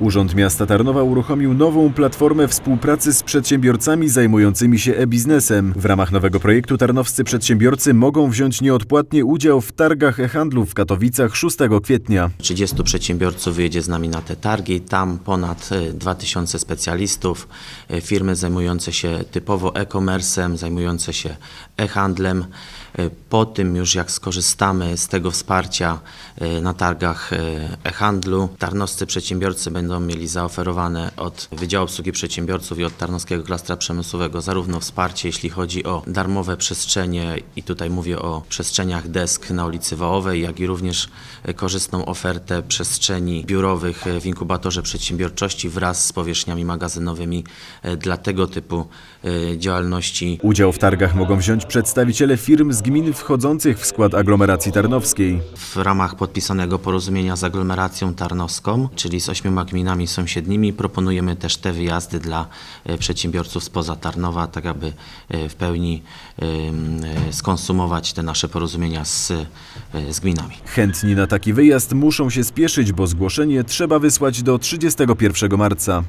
Urząd Miasta Tarnowa uruchomił nową platformę współpracy z przedsiębiorcami zajmującymi się e-biznesem. W ramach nowego projektu tarnowscy przedsiębiorcy mogą wziąć nieodpłatnie udział w targach e-handlu w Katowicach 6 kwietnia. 30 przedsiębiorców wyjedzie z nami na te targi. Tam ponad e, 2000 specjalistów, e, firmy zajmujące się typowo e-commerce'em, zajmujące się e-handlem. E, Po tym już jak skorzystamy z tego wsparcia e, na targach e, e-handlu, tarnowscy przedsiębiorcy będą mieli zaoferowane od Wydziału Obsługi Przedsiębiorców i od Tarnowskiego Klastra Przemysłowego zarówno wsparcie, jeśli chodzi o darmowe przestrzenie i tutaj mówię o przestrzeniach desk na ulicy Wołowej, jak i również korzystną ofertę przestrzeni biurowych w inkubatorze przedsiębiorczości wraz z powierzchniami magazynowymi dla tego typu e, działalności Udział w targach mogą wziąć przedstawiciele firm z gmin wchodzących w skład aglomeracji tarnowskiej. w ramach podpisanego porozumienia z aglomeracją tarnowską, czyli z ośmioma gminami sąsiednimi. Proponujemy też te wyjazdy dla e, przedsiębiorców spoza Tarnowa, tak aby e, w pełni e, skonsumować te nasze porozumienia z, z gminami. Chętni na taki wyjazd muszą się spieszyć, bo zgłoszenie trzeba wysłać do 31 marca.